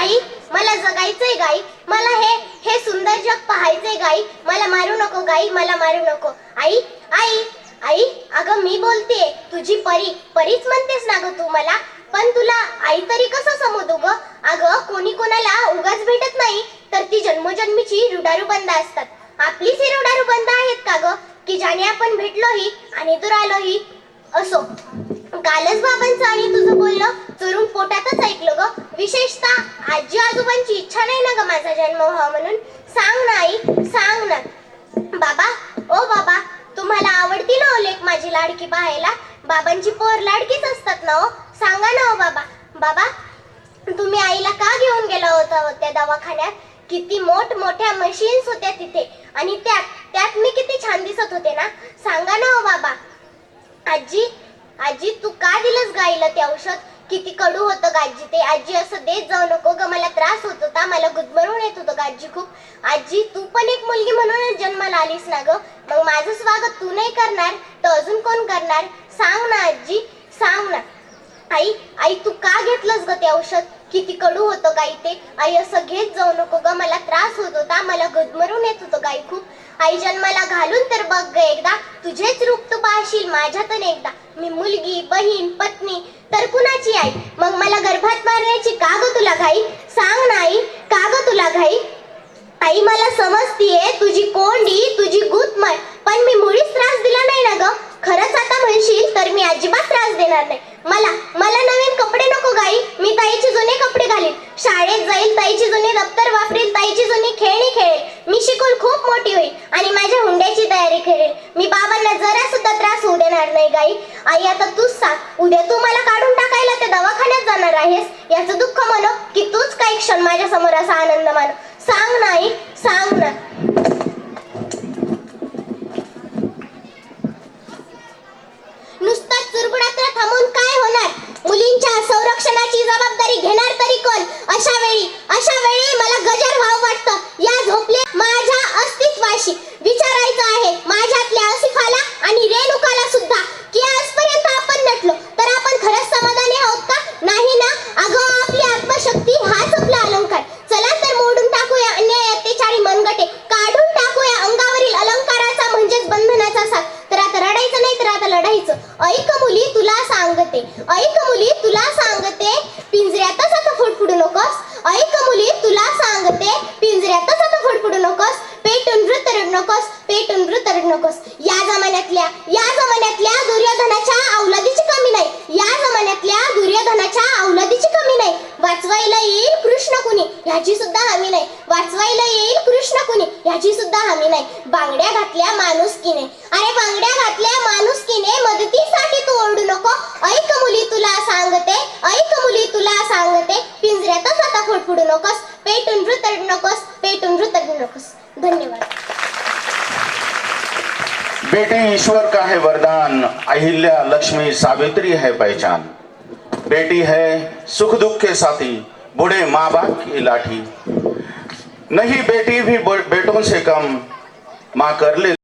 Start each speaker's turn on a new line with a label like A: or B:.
A: आई मला जगायचंय गाई. मला हे हे सुंदर जग पाहायचंय गाई. मला मारू नको गाई मला मारू नको. आई आई आई अगं मी बोलतेय तुझी परी परीच म्हणतेस ना ग तू मला? पण तुला आई तरी कसं समजू ग? अगं कोणी कोणाला उगाच भेटत नाही तर ती जन्मजन्मीची रुडारू बंद असतात. आपलीच ही रुडारू बंद आहेत का ग? की ज्याने आपण भेटलोही आणि दूर आलोही असो. कालच बाबांचं आणि तुझं बोलणं चोरून पोटात आता आजी आजोबांची इच्छा नाही ना ग माझा जन्म व्हावा म्हणून? सांग ना आई सांग ना. बाबा ओ बाबा तुम्हाला आवडती ना हो ओलेख माझी लाडकी पाहायला? बाबांची पोर लाडकीच असतात ना हो. सांगा ना ओ बाबा. बाबा तुम्ही आईला का घेऊन गेला होता हो त्या दवाखान्यात? किती मोठ मोठ्या मशीन्स होत्या तिथे. आणि त्यात त्यात मी किती छान दिसत होते ना. सांगा ना ओ बाबा. आजी आजी तू का दिलंस गाईला ते औषध? किती कडू होतं गाजी? ते आजी असं देत जाऊ नको ग मला त्रास होत होता मला गुदमरून येत होतं गाजी खूप. आजी तू पण एक मुलगी म्हणूनच जन्माला आलीस ना ग? मग माझं स्वागत तू नाही करणार तर अजून कोण करणार? सांग ना आजी सांग ना. आई आई तू का घेतलंस ग ते औषध? किती कडू होतं गाई ते? आई असं घेत जाऊ नको ग मला त्रास होत होता मला गदमरून येत होतं गाई खूप. आई जन्माला घालून तर बघ ग एकदा तुझेच रूप तू माझ्यातून एकदा. मी मुलगी बहीण पत्नी तर कुणाची आई? मग मला गर्भात मारण्याची का ग तुला घाई? सांग ना आई का ग तुला घाई? आई मला समजतीये तुझी कोंडी तुझी गुतमळ पण मी मुळीच त्रास दिला नाही ना ग. खरंच आता म्हणशील तर मी अजिबात त्रास देणार नाही. मला मला नवीन कपडे नको गाई मी ताईचे जुने कपडे घालीन. शाळेत जाईल ताईचे जुने दप्तर वापरेल ताईची जुनी खेळणी खेळेल. मी शिकून खूप मोठी होईल आणि माझ्या हुंड्याची तयारी करेल. मी बाबांना जरा सुद्धा जाणार नाही गाई. आई आता तूच सांग उद्या तू मला काढून टाकायला त्या दवाखान्यात जाणार आहेस? याचं दुःख म्हणो की तूच काही क्षण माझ्यासमोर असा आनंद मानो. सांग ना आई सांग ना. नुसताच चुरबुडात्र थांबून काय होणार? मुलींच्या संरक्षणाची जबाबदारी घेणार तरी कोण? अशा वेळी अशा वेळी मला गजर भाव वाटतं. या झोपले माझ्या अस्तित्वाशी विचारायचं आहे. माझ्या आसिफाला आणि रेणुकाला सुद्धा की आजपर्यंत आपण नटलो तर आपण खरंच समाधानी आहोत का नाही ना अगं आपली आत्मशक्ती हाच आपला अलंकार चला तर मोडून टाकूया अन्याय अत्याचारी मनगटे काढून टाकूया अंगावरील अलंकाराचा म्हणजेच बंधनाचा साथ तर आता रडायचं नाही तर आता लढायचं ऐक मुली तुला सांगते. ऐक मुली तुला सांगते पिंजऱ्यातच आता फुडफुडू नकोस. ऐक मुली तुला सांगते पिंजऱ्यातच आता फुडफुडू नकोस. पेटून वृत रडू नकोस पेटून वृत रडू नकोस. या जमान्यातल्या या जमान्यातल्या दुर्योधनाच्या औलादीची कमी नाही. या जमान्यातल्या दुर्योधनाच्या औलादीची कमी नाही. वाचवायला येईल कृष्ण कुणी ह्याची सुद्धा हमी नाही. वाचवायला येईल कृष्ण कुणी ह्याची सुद्धा हमी नाही. बांगड्या घातल्या माणूस माणुसकीने. अरे बांगड्या घातल्या माणूस फुडफुडू नकोस पेटून वृतडू नकोस पेटून वृतडू नकोस धन्यवाद।
B: बेटे, ईश्वर का है वरदान, अहिल्या लक्ष्मी सावित्री है पहचान। बेटी है सुख दुख के साथी, बूढ़े माँ बाप की लाठी। नहीं बेटी भी बेटों से कम, माँ कर ले